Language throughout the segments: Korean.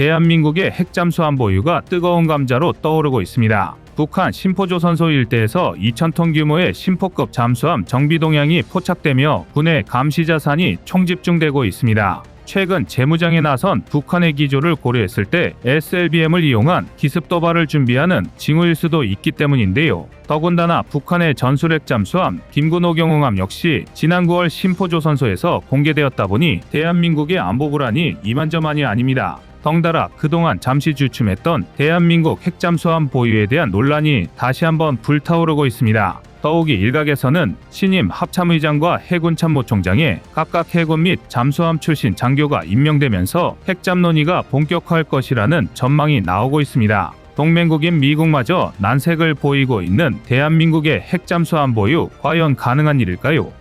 대한민국의 핵잠수 함 보유가 뜨거운 감자로 떠오르고 있습니다. 북한 심포조선소 일대에서 2,000톤 규모의 심포급 잠수함 정비 동향이 포착되며 군의 감시 자산이 총집중되고 있습니다. 최근 재무장에 나선 북한의 기조를 고려했을 때 SLBM을 이용한 기습 도발을 준비하는 징후일 수도 있기 때문인데요. 더군다나 북한의 전술핵 잠수함 김군호 경호함 역시 지난 9월 심포조선소에서 공개되었다 보니 대한민국의 안보 불안이 이만저만이 아닙니다. 덩달아 그동안 잠시 주춤했던 대한민국 핵잠수함 보유에 대한 논란이 다시 한번 불타오르고 있습니다. 더욱이 일각에서는 신임 합참의장과 해군 참모총장에 각각 해군 및 잠수함 출신 장교가 임명되면서 핵잠 논의가 본격화할 것이라는 전망이 나오고 있습니다. 동맹국인 미국마저 난색을 보이고 있는 대한민국의 핵잠수함 보유 과연 가능한 일일까요?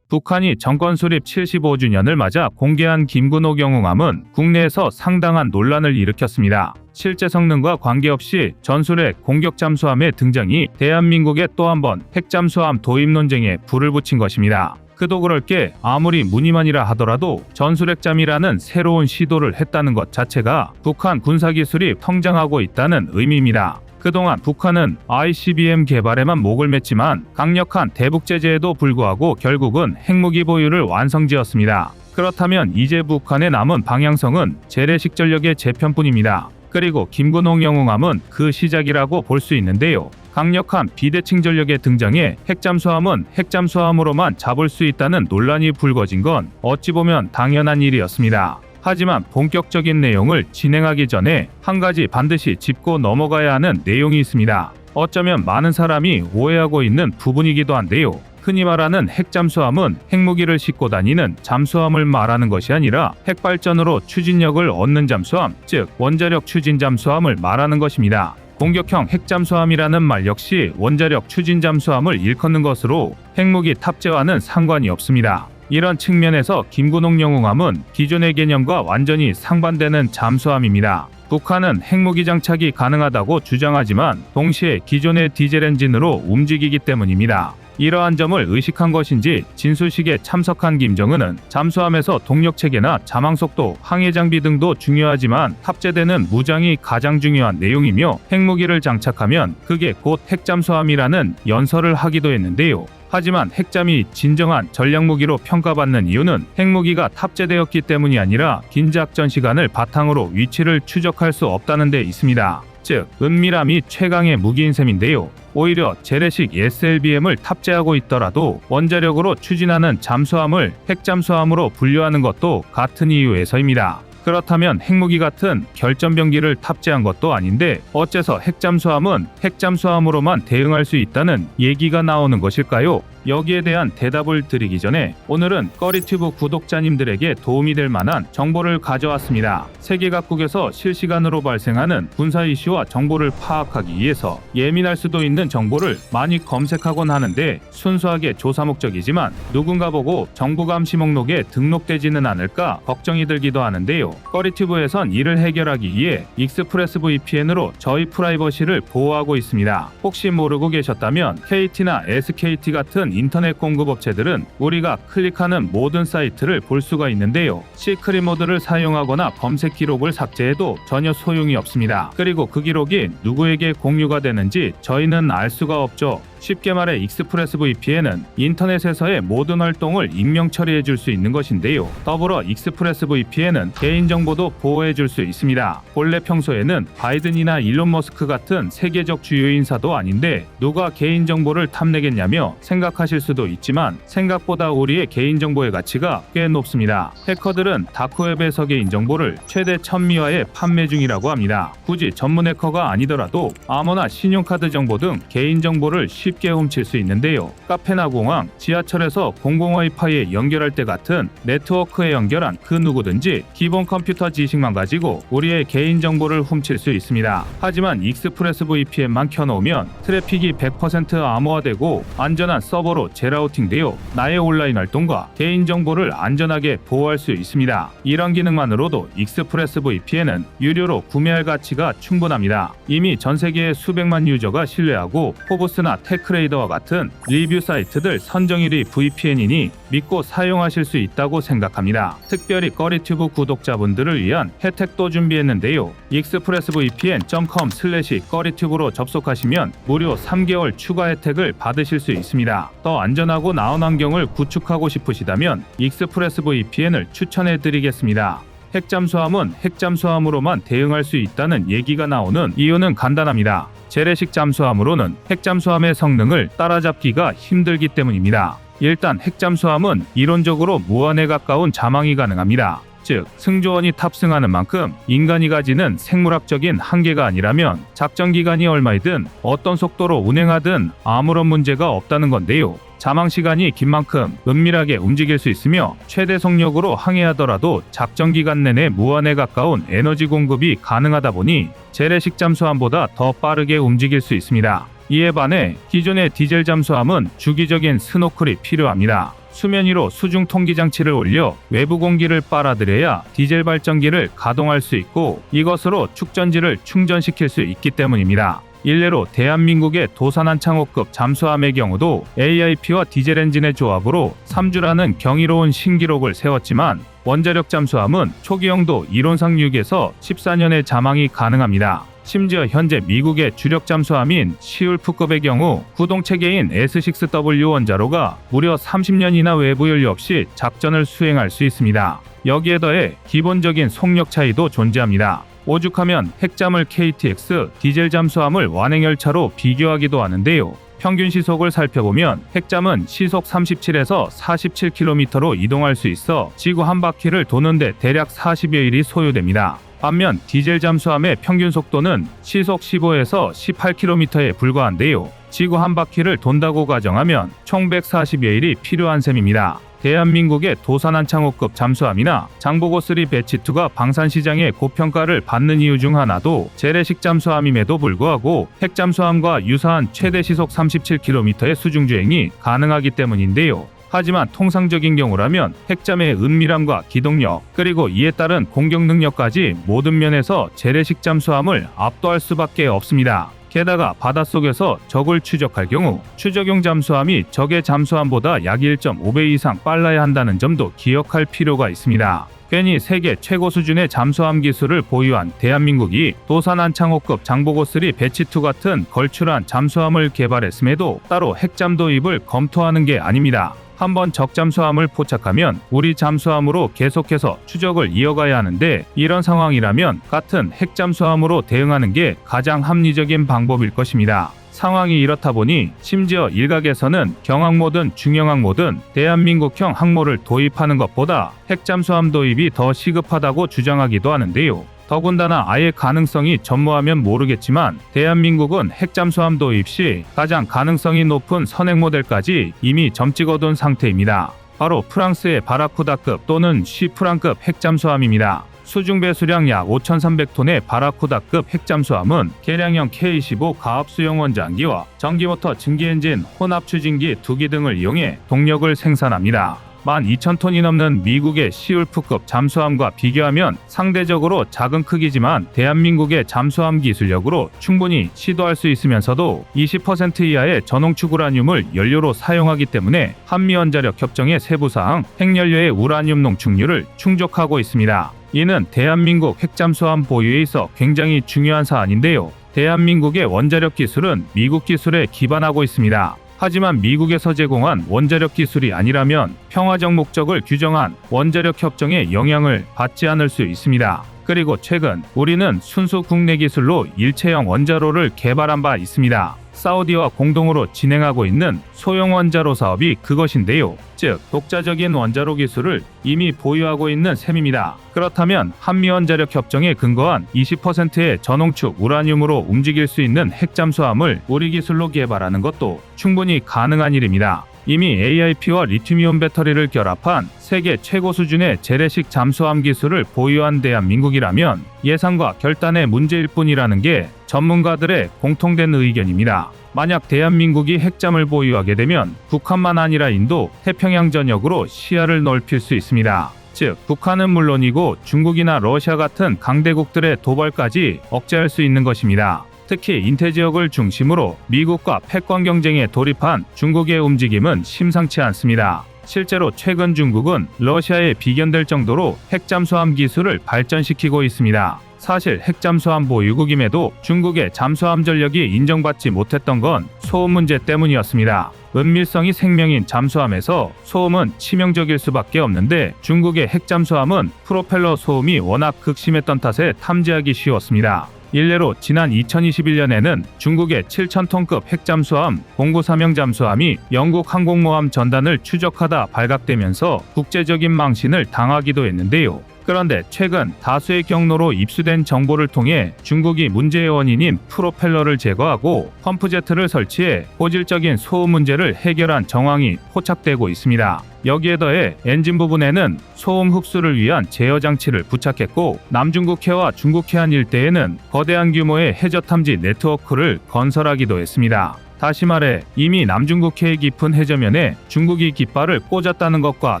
북한이 정권 수립 75주년을 맞아 공개한 김근호 경호함은 국내에서 상당한 논란을 일으켰습니다. 실제 성능과 관계없이 전술핵 공격 잠수함의 등장이 대한민국에 또 한 번 핵잠수함 도입 논쟁에 불을 붙인 것입니다. 그도 그럴 게 아무리 무늬만이라 하더라도 전술핵잠이라는 새로운 시도를 했다는 것 자체가 북한 군사기술이 성장하고 있다는 의미입니다. 그동안 북한은 ICBM 개발에만 목을 맸지만 강력한 대북 제재에도 불구하고 결국은 핵무기 보유를 완성지었습니다. 그렇다면 이제 북한의 남은 방향성은 재래식 전력의 재편뿐입니다. 그리고 김근홍 영웅함은 그 시작이라고 볼 수 있는데요. 강력한 비대칭 전력의 등장에 핵잠수함은 핵잠수함으로만 잡을 수 있다는 논란이 불거진 건 어찌 보면 당연한 일이었습니다. 하지만 본격적인 내용을 진행하기 전에 한 가지 반드시 짚고 넘어가야 하는 내용이 있습니다. 어쩌면 많은 사람이 오해하고 있는 부분이기도 한데요. 흔히 말하는 핵잠수함은 핵무기를 싣고 다니는 잠수함을 말하는 것이 아니라 핵발전으로 추진력을 얻는 잠수함, 즉 원자력 추진 잠수함을 말하는 것입니다. 공격형 핵잠수함이라는 말 역시 원자력 추진 잠수함을 일컫는 것으로 핵무기 탑재와는 상관이 없습니다. 이런 측면에서 김군홍 영웅함은 기존의 개념과 완전히 상반되는 잠수함입니다. 북한은 핵무기 장착이 가능하다고 주장하지만 동시에 기존의 디젤 엔진으로 움직이기 때문입니다. 이러한 점을 의식한 것인지 진수식에 참석한 김정은은 잠수함에서 동력 체계나 자망 속도, 항해 장비 등도 중요하지만 탑재되는 무장이 가장 중요한 내용이며 핵무기를 장착하면 그게 곧 핵잠수함이라는 연설을 하기도 했는데요. 하지만 핵잠이 진정한 전략무기로 평가받는 이유는 핵무기가 탑재되었기 때문이 아니라 긴 작전 시간을 바탕으로 위치를 추적할 수 없다는 데 있습니다. 즉, 은밀함이 최강의 무기인 셈인데요. 오히려 재래식 SLBM을 탑재하고 있더라도 원자력으로 추진하는 잠수함을 핵잠수함으로 분류하는 것도 같은 이유에서입니다. 그렇다면 핵무기 같은 결전병기를 탑재한 것도 아닌데 어째서 핵잠수함은 핵잠수함으로만 대응할 수 있다는 얘기가 나오는 것일까요? 여기에 대한 대답을 드리기 전에 오늘은 꺼리튜브 구독자님들에게 도움이 될 만한 정보를 가져왔습니다. 세계 각국에서 실시간으로 발생하는 군사 이슈와 정보를 파악하기 위해서 예민할 수도 있는 정보를 많이 검색하곤 하는데 순수하게 조사 목적이지만 누군가 보고 정보 감시 목록에 등록되지는 않을까 걱정이 들기도 하는데요. 꺼리튜브에선 이를 해결하기 위해 익스프레스 VPN으로 저희 프라이버시를 보호하고 있습니다. 혹시 모르고 계셨다면 KT나 SKT 같은 인터넷 공급업체들은 우리가 클릭하는 모든 사이트를 볼 수가 있는데요. 시크릿 모드를 사용하거나 검색 기록을 삭제해도 전혀 소용이 없습니다. 그리고 그 기록이 누구에게 공유가 되는지 저희는 알 수가 없죠. 쉽게 말해 익스프레스 VPN은 인터넷에서의 모든 활동을 익명 처리해 줄 수 있는 것인데요. 더불어 익스프레스 VPN은 개인정보도 보호해 줄 수 있습니다. 본래 평소에는 바이든이나 일론 머스크 같은 세계적 주요 인사도 아닌데 누가 개인정보를 탐내겠냐며 생각하실 수도 있지만 생각보다 우리의 개인정보의 가치가 꽤 높습니다. 해커들은 다크웹에서 개인정보를 최대 1000미화에 판매 중이라고 합니다. 굳이 전문 해커가 아니더라도 아무나 신용카드 정보 등 개인정보를 쉽게 쉽게 훔칠 수 있는데요. 카페나 공항, 지하철에서 공공 와이파이에 연결할 때 같은 네트워크에 연결한 그 누구든지 기본 컴퓨터 지식만 가지고 우리의 개인 정보를 훔칠 수 있습니다. 하지만 익스프레스 VPN만 켜놓으면 트래픽이 100% 암호화되고 안전한 서버로 재라우팅되어 나의 온라인 활동과 개인 정보를 안전하게 보호할 수 있습니다. 이런 기능만으로도 익스프레스 VPN은 유료로 구매할 가치가 충분합니다. 이미 전 세계의 수백만 유저가 신뢰하고 포브스나 테 테크레이더와 같은 리뷰 사이트들 선정 1위 VPN이니 믿고 사용하실 수 있다고 생각합니다. 특별히 꺼리튜브 구독자분들을 위한 혜택도 준비했는데요. expressvpn.com 슬래시 꺼리튜브로 접속하시면 무료 3개월 추가 혜택을 받으실 수 있습니다. 더 안전하고 나은 환경을 구축하고 싶으시다면 expressvpn을 추천해 드리겠습니다. 핵잠수함은 핵잠수함으로만 대응할 수 있다는 얘기가 나오는 이유는 간단합니다. 재래식 잠수함으로는 핵잠수함의 성능을 따라잡기가 힘들기 때문입니다. 일단 핵잠수함은 이론적으로 무한에 가까운 자망이 가능합니다. 즉, 승조원이 탑승하는 만큼 인간이 가지는 생물학적인 한계가 아니라면 작전 기간이 얼마이든 어떤 속도로 운행하든 아무런 문제가 없다는 건데요. 자망 시간이 긴 만큼 은밀하게 움직일 수 있으며 최대 속력으로 항해하더라도 작전 기간 내내 무한에 가까운 에너지 공급이 가능하다 보니 재래식 잠수함보다 더 빠르게 움직일 수 있습니다. 이에 반해 기존의 디젤 잠수함은 주기적인 스노클이 필요합니다. 수면 위로 수중 통기 장치를 올려 외부 공기를 빨아들여야 디젤 발전기를 가동할 수 있고 이것으로 축전지를 충전시킬 수 있기 때문입니다. 일례로 대한민국의 도산한 창호급 잠수함의 경우도 AIP와 디젤 엔진의 조합으로 3주라는 경이로운 신기록을 세웠지만 원자력 잠수함은 초기형도 이론상 6에서 14년의 자망이 가능합니다. 심지어 현재 미국의 주력 잠수함인 시울프급의 경우 구동 체계인 S6W 원자로가 무려 30년이나 외부 연료 없이 작전을 수행할 수 있습니다. 여기에 더해 기본적인 속력 차이도 존재합니다. 오죽하면 핵잠을 KTX 디젤 잠수함을 완행열차로 비교하기도 하는데요. 평균 시속을 살펴보면 핵잠은 시속 37에서 47km로 이동할 수 있어 지구 한 바퀴를 도는데 대략 40여일이 소요됩니다. 반면 디젤 잠수함의 평균 속도는 시속 15에서 18km에 불과한데요. 지구 한 바퀴를 돈다고 가정하면 총 140여일이 필요한 셈입니다. 대한민국의 도산한 창호급 잠수함이나 장보고3 배치2가 방산시장의 고평가를 받는 이유 중 하나도 재래식 잠수함임에도 불구하고 핵잠수함과 유사한 최대 시속 37km의 수중주행이 가능하기 때문인데요. 하지만 통상적인 경우라면 핵잠의 은밀함과 기동력 그리고 이에 따른 공격 능력까지 모든 면에서 재래식 잠수함을 압도할 수밖에 없습니다. 게다가 바닷속에서 적을 추적할 경우 추적용 잠수함이 적의 잠수함보다 약 1.5배 이상 빨라야 한다는 점도 기억할 필요가 있습니다. 괜히 세계 최고 수준의 잠수함 기술을 보유한 대한민국이 도산한 창호급 장보고3 배치2 같은 걸출한 잠수함을 개발했음에도 따로 핵잠 도입을 검토하는 게 아닙니다. 한번 적잠수함을 포착하면 우리 잠수함으로 계속해서 추적을 이어가야 하는데 이런 상황이라면 같은 핵잠수함으로 대응하는 게 가장 합리적인 방법일 것입니다. 상황이 이렇다 보니 심지어 일각에서는 경항모든 중형항모든 대한민국형 항모를 도입하는 것보다 핵잠수함 도입이 더 시급하다고 주장하기도 하는데요. 더군다나 아예 가능성이 전무하면 모르겠지만 대한민국은 핵잠수함 도입 시 가장 가능성이 높은 선행 모델까지 이미 점 찍어둔 상태입니다. 바로 프랑스의 바라쿠다급 또는 쉬프랑급 핵잠수함입니다. 수중 배수량 약 5,300톤의 바라쿠다급 핵잠수함은 개량형 K-15 가압 수용 원장기와 전기모터 증기엔진 혼합 추진기 두기 등을 이용해 동력을 생산합니다. 12,000톤이 넘는 미국의 시울프급 잠수함과 비교하면 상대적으로 작은 크기지만 대한민국의 잠수함 기술력으로 충분히 시도할 수 있으면서도 20% 이하의 전홍축 우라늄을 연료로 사용하기 때문에 한미원자력 협정의 세부사항 핵연료의 우라늄 농축률을 충족하고 있습니다. 이는 대한민국 핵잠수함 보유에 있어 굉장히 중요한 사안인데요. 대한민국의 원자력 기술은 미국 기술에 기반하고 있습니다. 하지만 미국에서 제공한 원자력 기술이 아니라면 평화적 목적을 규정한 원자력 협정의 영향을 받지 않을 수 있습니다. 그리고 최근 우리는 순수 국내 기술로 일체형 원자로를 개발한 바 있습니다. 사우디와 공동으로 진행하고 있는 소형 원자로 사업이 그것인데요. 즉, 독자적인 원자로 기술을 이미 보유하고 있는 셈입니다. 그렇다면 한미 원자력 협정에 근거한 20%의 전홍축 우라늄으로 움직일 수 있는 핵잠수함을 우리 기술로 개발하는 것도 충분히 가능한 일입니다. 이미 AIP와 리튬이온 배터리를 결합한 세계 최고 수준의 재래식 잠수함 기술을 보유한 대한민국이라면 예상과 결단의 문제일 뿐이라는 게 전문가들의 공통된 의견입니다. 만약 대한민국이 핵잠을 보유하게 되면 북한만 아니라 인도, 태평양 전역으로 시야를 넓힐 수 있습니다. 즉, 북한은 물론이고 중국이나 러시아 같은 강대국들의 도발까지 억제할 수 있는 것입니다. 특히 인태 지역을 중심으로 미국과 패권 경쟁에 돌입한 중국의 움직임은 심상치 않습니다. 실제로 최근 중국은 러시아에 비견될 정도로 핵잠수함 기술을 발전시키고 있습니다. 사실 핵잠수함 보유국임에도 중국의 잠수함 전력이 인정받지 못했던 건 소음 문제 때문이었습니다. 은밀성이 생명인 잠수함에서 소음은 치명적일 수밖에 없는데 중국의 핵잠수함은 프로펠러 소음이 워낙 극심했던 탓에 탐지하기 쉬웠습니다. 일례로 지난 2021년에는 중국의 7,000톤급 핵잠수함 공구사명 잠수함이 영국 항공모함 전단을 추적하다 발각되면서 국제적인 망신을 당하기도 했는데요. 그런데 최근 다수의 경로로 입수된 정보를 통해 중국이 문제의 원인인 프로펠러를 제거하고 펌프제트를 설치해 고질적인 소음 문제를 해결한 정황이 포착되고 있습니다. 여기에 더해 엔진 부분에는 소음 흡수를 위한 제어 장치를 부착했고 남중국해와 중국해안 일대에는 거대한 규모의 해저 탐지 네트워크를 건설하기도 했습니다. 다시 말해 이미 남중국해의 깊은 해저면에 중국이 깃발을 꽂았다는 것과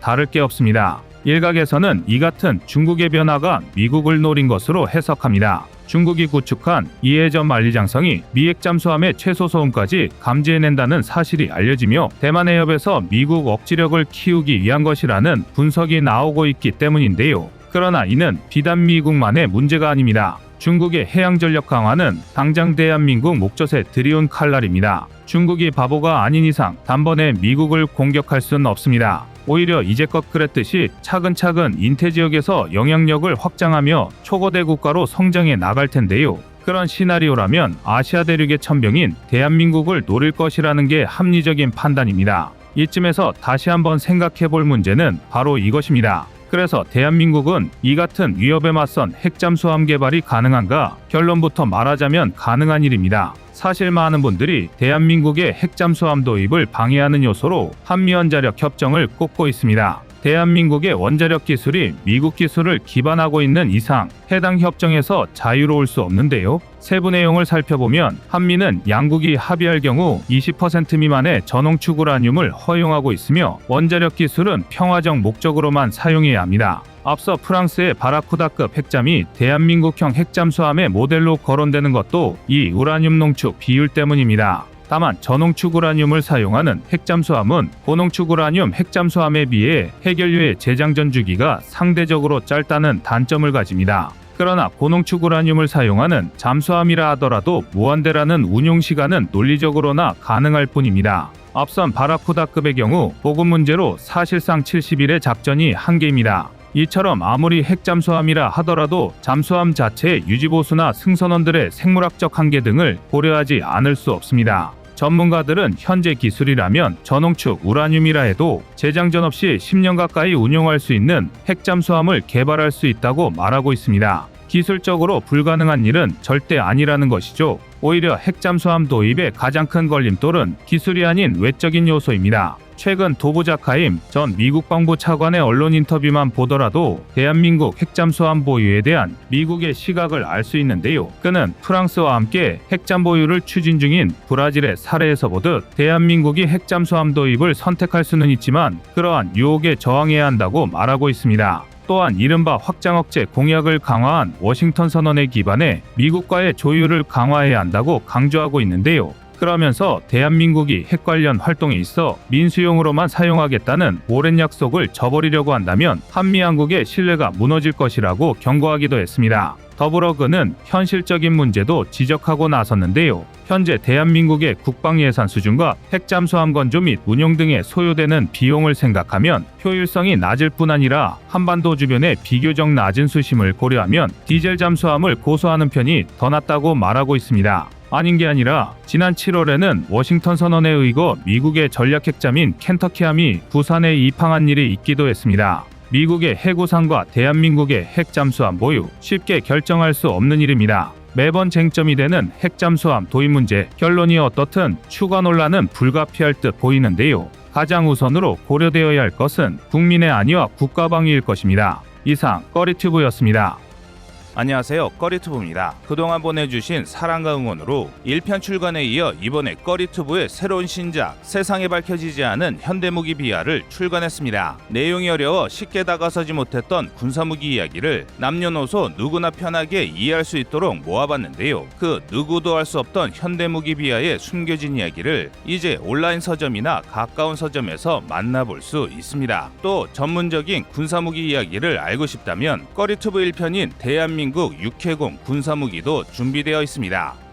다를 게 없습니다. 일각에서는 이 같은 중국의 변화가 미국을 노린 것으로 해석합니다. 중국이 구축한 이해전 만리장성이 미핵 잠수함의 최소 소음까지 감지해낸다는 사실이 알려지며 대만 해협에서 미국 억지력을 키우기 위한 것이라는 분석이 나오고 있기 때문인데요. 그러나 이는 비단 미국만의 문제가 아닙니다. 중국의 해양 전력 강화는 당장 대한민국 목젖에 들이온 칼날입니다. 중국이 바보가 아닌 이상 단번에 미국을 공격할 수는 없습니다. 오히려 이제껏 그랬듯이 차근차근 인태 지역에서 영향력을 확장하며 초거대 국가로 성장해 나갈 텐데요. 그런 시나리오라면 아시아 대륙의 천병인 대한민국을 노릴 것이라는 게 합리적인 판단입니다. 이쯤에서 다시 한번 생각해 볼 문제는 바로 이것입니다. 그래서 대한민국은 이 같은 위협에 맞선 핵잠수함 개발이 가능한가? 결론부터 말하자면 가능한 일입니다. 사실 많은 분들이 대한민국의 핵잠수함 도입을 방해하는 요소로 한미원자력 협정을 꼽고 있습니다. 대한민국의 원자력 기술이 미국 기술을 기반하고 있는 이상 해당 협정에서 자유로울 수 없는데요. 세부 내용을 살펴보면 한미는 양국이 합의할 경우 20% 미만의 전홍 추구라늄을 허용하고 있으며 원자력 기술은 평화적 목적으로만 사용해야 합니다. 앞서 프랑스의 바라쿠다급 핵잠이 대한민국형 핵잠수함의 모델로 거론되는 것도 이 우라늄 농축 비율 때문입니다. 다만 전홍축 우라늄을 사용하는 핵잠수함은 고농축 우라늄 핵잠수함에 비해 해결류의 재장전 주기가 상대적으로 짧다는 단점을 가집니다. 그러나 고농축 우라늄을 사용하는 잠수함이라 하더라도 무한대라는 운용 시간은 논리적으로나 가능할 뿐입니다. 앞선 바라쿠다급의 경우 보급 문제로 사실상 70일의 작전이 한계입니다. 이처럼 아무리 핵 잠수함이라 하더라도 잠수함 자체의 유지보수나 승선원들의 생물학적 한계 등을 고려하지 않을 수 없습니다. 전문가들은 현재 기술이라면 전홍축 우라늄이라 해도 재장전 없이 10년 가까이 운용할 수 있는 핵잠수함을 개발할 수 있다고 말하고 있습니다. 기술적으로 불가능한 일은 절대 아니라는 것이죠. 오히려 핵잠수함 도입의 가장 큰 걸림돌은 기술이 아닌 외적인 요소입니다. 최근 도부자카임 전 미국 방부 차관의 언론 인터뷰만 보더라도 대한민국 핵잠수함 보유에 대한 미국의 시각을 알 수 있는데요. 그는 프랑스와 함께 핵잠 보유를 추진 중인 브라질의 사례에서 보듯 대한민국이 핵잠수함 도입을 선택할 수는 있지만 그러한 유혹에 저항해야 한다고 말하고 있습니다. 또한 이른바 확장 억제 공약을 강화한 워싱턴 선언에 기반해 미국과의 조율을 강화해야 한다고 강조하고 있는데요. 그러면서 대한민국이 핵 관련 활동에 있어 민수용으로만 사용하겠다는 오랜 약속을 저버리려고 한다면 한미양국의 신뢰가 무너질 것이라고 경고하기도 했습니다. 더불어 그는 현실적인 문제도 지적하고 나섰는데요. 현재 대한민국의 국방 예산 수준과 핵 잠수 함 건조 및 운용 등에 소요되는 비용을 생각하면 효율성이 낮을 뿐 아니라 한반도 주변의 비교적 낮은 수심을 고려하면 디젤 잠수함을 고소하는 편이 더 낫다고 말하고 있습니다. 아닌 게 아니라 지난 7월에는 워싱턴 선언에 의거 미국의 전략 핵잠인 켄터키함이 부산에 입항한 일이 있기도 했습니다. 미국의 해구상과 대한민국의 핵잠수함 보유 쉽게 결정할 수 없는 일입니다. 매번 쟁점이 되는 핵잠수함 도입 문제 결론이 어떻든 추가 논란은 불가피할 듯 보이는데요. 가장 우선으로 고려되어야 할 것은 국민의 안위와 국가방위일 것입니다. 이상 꺼리튜브였습니다. 안녕하세요. 꺼리투브입니다. 그동안 보내주신 사랑과 응원으로 1편 출간에 이어 이번에 꺼리투브의 새로운 신작 세상에 밝혀지지 않은 현대무기 비하를 출간했습니다. 내용이 어려워 쉽게 다가서지 못했던 군사무기 이야기를 남녀노소 누구나 편하게 이해할 수 있도록 모아봤는데요. 그 누구도 알 수 없던 현대무기 비하의 숨겨진 이야기를 이제 온라인 서점이나 가까운 서점에서 만나볼 수 있습니다. 또 전문적인 군사무기 이야기를 알고 싶다면 꺼리투브 1편인 대한민국 육해공 군사무기도 준비되어 있습니다.